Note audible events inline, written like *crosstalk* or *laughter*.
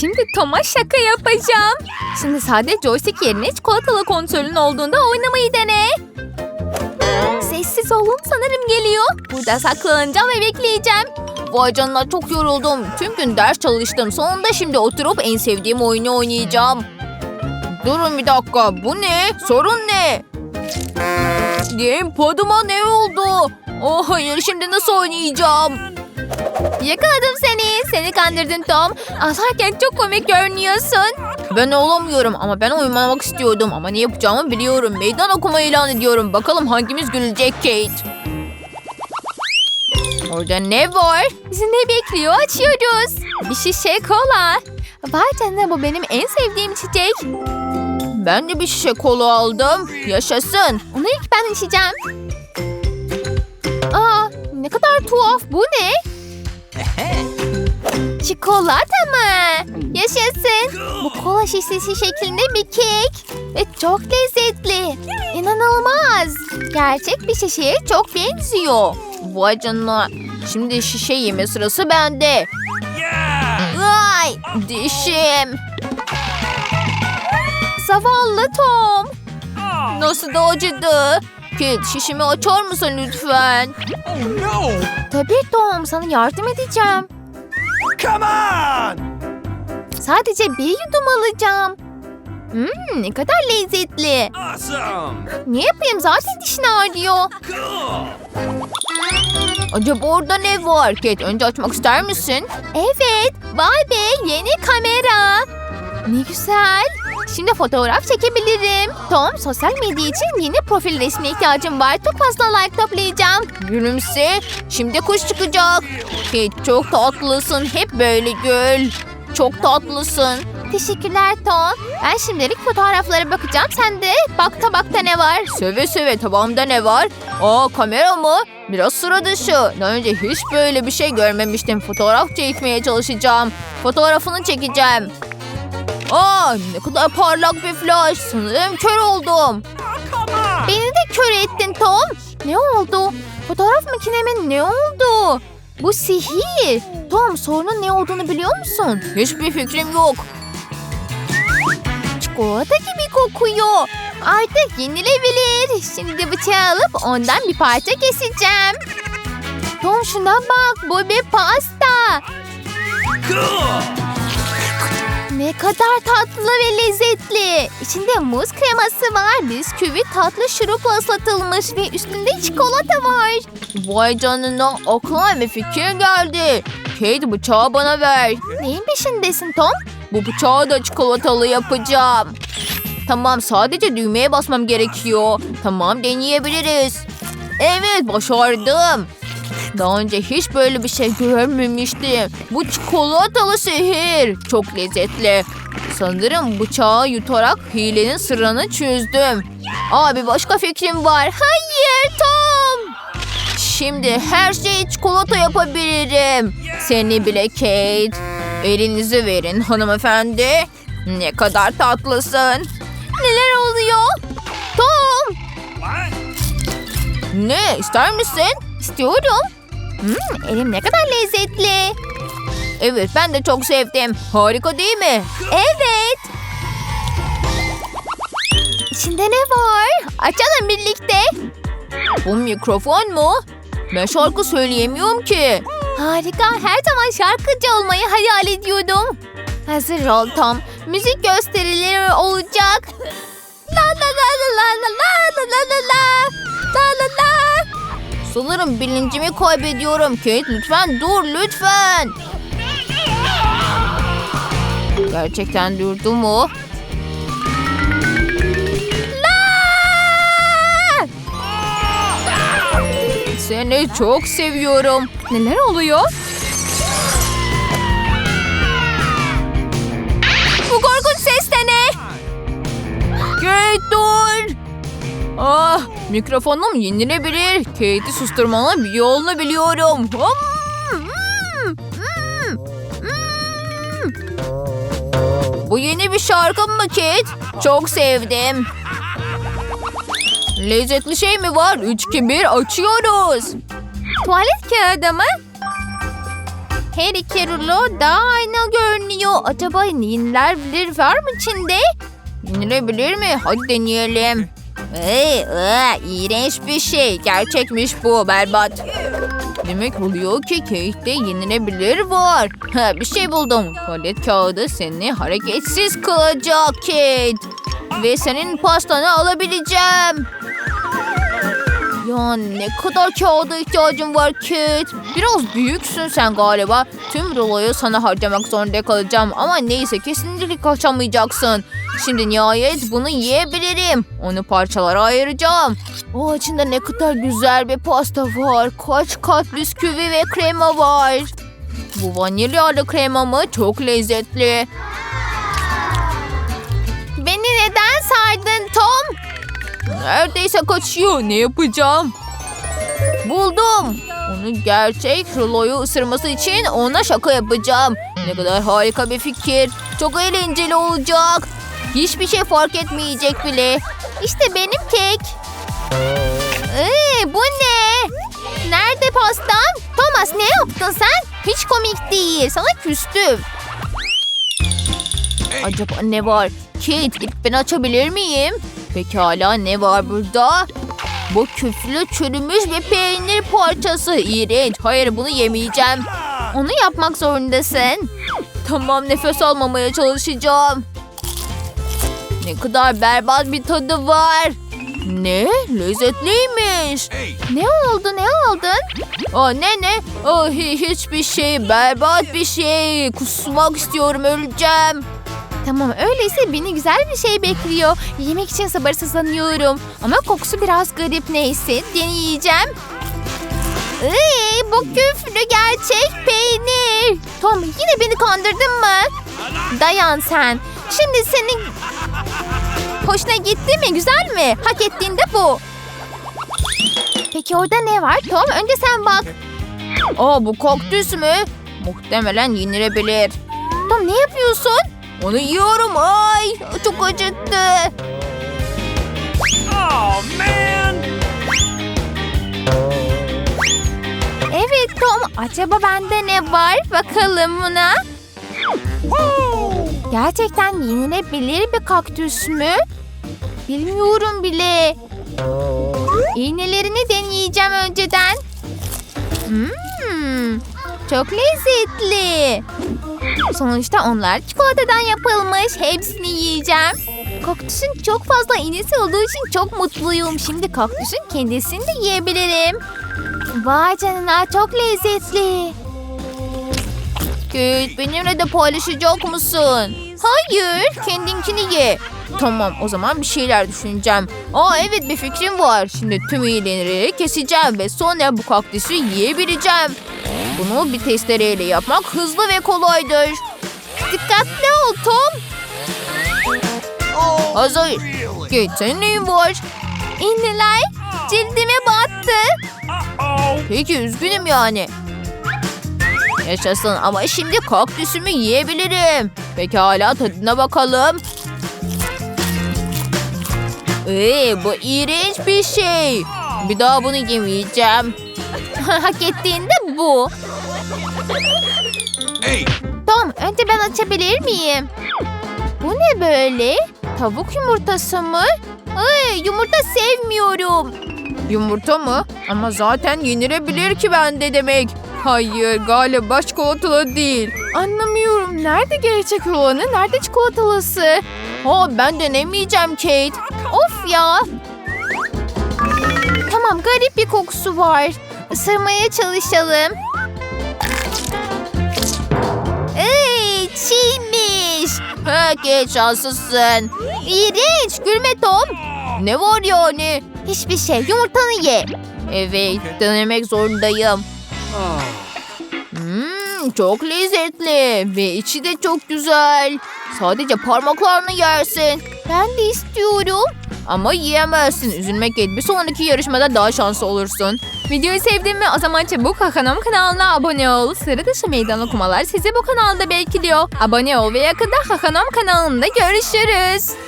Şimdi Tom'a şaka yapacağım. Şimdi sadece joystick yerine çikolatalı kontrolün olduğunda oynamayı dene. Sessiz olun sanırım geliyor. Burada saklanacağım ve bekleyeceğim. Vay canına çok yoruldum. Tüm gün ders çalıştım. Sonunda şimdi oturup en sevdiğim oyunu oynayacağım. Durun bir dakika. Bu ne? Sorun ne? Gamepad'ıma ne oldu? Oh hayır şimdi nasıl oynayacağım? Yakaladım seni. Seni kandırdım Tom. Asarken çok komik görünüyorsun. Ben olamıyorum ama ben oynamak istiyordum. Ama ne yapacağımı biliyorum. Meydan okuma ilan ediyorum. Bakalım hangimiz gülecek Kate. Orada ne var? Bizi ne bekliyor? Açıyoruz. Bir şişe kola. Vay canına bu benim en sevdiğim içecek. Ben de bir şişe kola aldım. Yaşasın. Onu ilk ben içeceğim. Aa, ne kadar tuhaf. Bu ne? Çikolata mı? Yaşasın. Bu kola şişesi şeklinde bir kek. Ve çok lezzetli. İnanılmaz. Gerçek bir şişeye çok benziyor. Vay canına. Şimdi şişe yeme sırası bende. Ay dişim. Zavallı Tom. Nasıl da acıdı. Kit şişimi açar mısın lütfen? No! Tabii Tom sana yardım edeceğim. Come on! Sadece bir yudum alacağım. Hmm, ne kadar lezzetli. Awesome! Ne yapayım zaten dişin ağrıyor. Cool! Acaba orada ne var Kate? Önce açmak ister misin? Evet, vay be yeni kamera. Ne güzel. Şimdi fotoğraf çekebilirim. Tom, sosyal medya için yeni profil resmine ihtiyacım var. Çok fazla like toplayacağım. Gülümse. Şimdi kuş çıkacak. Kate çok tatlısın. Hep böyle gül. Çok tatlısın. Teşekkürler Tom. Ben şimdilik fotoğraflara bakacağım. Sen de bak tabakta ne var. Söve söve tabağımda ne var? Aa kamera mı? Biraz sıra dışı. Daha önce hiç böyle bir şey görmemiştim. Fotoğraf çekmeye çalışacağım. Fotoğrafını çekeceğim. Aa ne kadar parlak bir flash. Sanırım kör oldum. Beni de kör ettin Tom. Ne oldu? Fotoğraf makinemin ne oldu? Bu sihir. Tom sorunun ne olduğunu biliyor musun? Hiçbir fikrim yok. Çikolata gibi kokuyor. Artık yenilebilir. Şimdi bıçağı alıp ondan bir parça keseceğim. Tom şuna bak bu bir pasta. Cool! Ne kadar tatlı ve lezzetli. İçinde muz kreması var. Bisküvi tatlı şurupla ıslatılmış ve üstünde çikolata var. Vay canına aklıma bir fikir geldi. Kate bıçağı bana ver. Neyin peşindesin Tom? Bu bıçağı da çikolatalı yapacağım. Tamam sadece düğmeye basmam gerekiyor. Tamam deneyebiliriz. Evet başardım. Daha önce hiç böyle bir şey görmemiştim. Bu çikolatalı sihir. Çok lezzetli. Sanırım bıçağı yutarak hilenin sırrını çözdüm. Abi başka fikrim var. Hayır Tom. Şimdi her şeyi çikolata yapabilirim. Seni bile Kate. Elinizi verin hanımefendi. Ne kadar tatlısın. Neler oluyor? Tom. Ne ister misin? İstiyorum. Hmm, elim ne kadar lezzetli. Evet ben de çok sevdim. Harika değil mi? Evet. İçinde ne var? Açalım birlikte. Bu mikrofon mu? Ben şarkı söyleyemiyorum ki. Harika. Her zaman şarkıcı olmayı hayal ediyordum. Hazır ol Tom. Müzik gösterileri olacak. La la la la la la la la la la la la la. Sanırım bilincimi kaybediyorum. Kate lütfen dur lütfen. Gerçekten durdu mu? Seni çok seviyorum. Neler oluyor? Bu korkunç ses de ne? Kate dur. Ah, mikrofonum yenilebilir. Kate'i susturmanın bir yolunu biliyorum. Bu yeni bir şarkı mı Kate? Çok sevdim. Lezzetli şey mi var? 3, 2, 1 açıyoruz. Tuvalet kağıdı mı? Her iki rulo da aynı Oo, acaba yenilebilir var mı içinde? Yenilebilir mi? Hadi deneyelim. Ee, ıı, iğrenç bir şey. Gerçekmiş bu berbat. Demek oluyor ki cake'de yenilebilir var. Ha, bir şey buldum. Tuvalet kağıdı seni hareketsiz kılacak Kate. Ve senin pastanı alabileceğim. Ya ne kadar kağıda ihtiyacın var Kate. Biraz büyüksün sen galiba. Tüm ruloyu sana harcamak zorunda kalacağım. Ama neyse kesinlikle kaçamayacaksın. Şimdi nihayet bunu yiyebilirim. Onu parçalara ayıracağım. O içinde ne kadar güzel bir pasta var. Kaç kat bisküvi ve krema var. Bu vanilyalı krema mı? Çok lezzetli. Beni neden sardın Tom? Neredeyse kaçıyor. Ne yapacağım? Buldum. Onu gerçek ruloyu ısırması için ona şaka yapacağım. Ne kadar harika bir fikir. Çok eğlenceli olacak. Hiçbir şey fark etmeyecek bile. İşte benim kek. Ee, bu ne? Nerede pastam? Thomas ne yaptın sen? Hiç komik değil. Sana küstüm. Acaba ne var? Gidip ben açabilir miyim? Pekala ne var burada? Bu küflü çürümüş bir peynir parçası. İğrenç. Hayır bunu yemeyeceğim. Onu yapmak zorundasın. Tamam nefes almamaya çalışacağım. Ne kadar berbat bir tadı var. Ne? Lezzetliymiş. Hey, Ne oldu ne aldın? Aa, ne ne? Aa, hi- hiçbir şey. Berbat bir şey. Kusmak istiyorum. Öleceğim. Tamam öyleyse beni güzel bir şey bekliyor. Yemek için sabırsızlanıyorum. Ama kokusu biraz garip neyse deneyeceğim. Iy, bu küflü gerçek peynir. Tom yine beni kandırdın mı? Dayan sen. Şimdi senin hoşuna gitti mi? Güzel mi? Hak ettiğinde bu. Peki orada ne var Tom? Önce sen bak. Aa bu kaktüs mü? Muhtemelen yenilebilir. Tom ne yapıyorsun? Onu yiyorum. Ay çok acıttı. oh man! Evet Tom, acaba bende ne var? Bakalım buna. Gerçekten yenilebilir bir kaktüs mü? Bilmiyorum bile. İğnelerini deneyeceğim önceden. Hmm, çok lezzetli. Sonuçta onlar çikolatadan yapılmış. Hepsini yiyeceğim. Kaktüsün çok fazla iğnesi olduğu için çok mutluyum. Şimdi kaktüsün kendisini de yiyebilirim. Vay canına çok lezzetli. Kate benimle de paylaşacak mısın? Hayır. Kendinkini ye. Tamam o zaman bir şeyler düşüneceğim. Aa evet bir fikrim var. Şimdi tüm iğneleri keseceğim ve sonra bu kaktüsü yiyebileceğim. Bunu bir testereyle yapmak hızlı ve kolaydır. Dikkatli ol Tom. Hazır. Neyin var? İğneler cildime battı. Peki üzgünüm yani. Yaşasın ama şimdi kaktüsümü yiyebilirim. Pekala tadına bakalım. Ee, bu iğrenç bir şey. Bir daha bunu yemeyeceğim. *laughs* Hak ettiğinde bu. Hey, Tom önce ben açabilir miyim? Bu ne böyle? Tavuk yumurtası mı? Ay, yumurta sevmiyorum. Yumurta mı? Ama zaten yenilebilir ki bende demek. Hayır galiba çikolatalı değil. Anlamıyorum. Nerede gerçek olanı, nerede çikolatalısı? Ha ben denemeyeceğim Kate. Of ya. Tamam garip bir kokusu var. Isırmaya çalışalım. Kate şanslısın. İğrenç. Gülme Tom. Ne var yani? Hiçbir şey. Yumurtanı ye. Evet denemek zorundayım. Hmm, çok lezzetli ve içi de çok güzel. Sadece parmaklarını yersin. Ben de istiyorum. Ama yiyemezsin. Üzülmek et. Bir sonraki yarışmada daha şanslı olursun. Videoyu sevdin mi? O zaman çabuk Hakanım kanalına abone ol. Sıra meydan okumalar sizi bu kanalda bekliyor. Abone ol ve yakında Hakanım kanalında görüşürüz.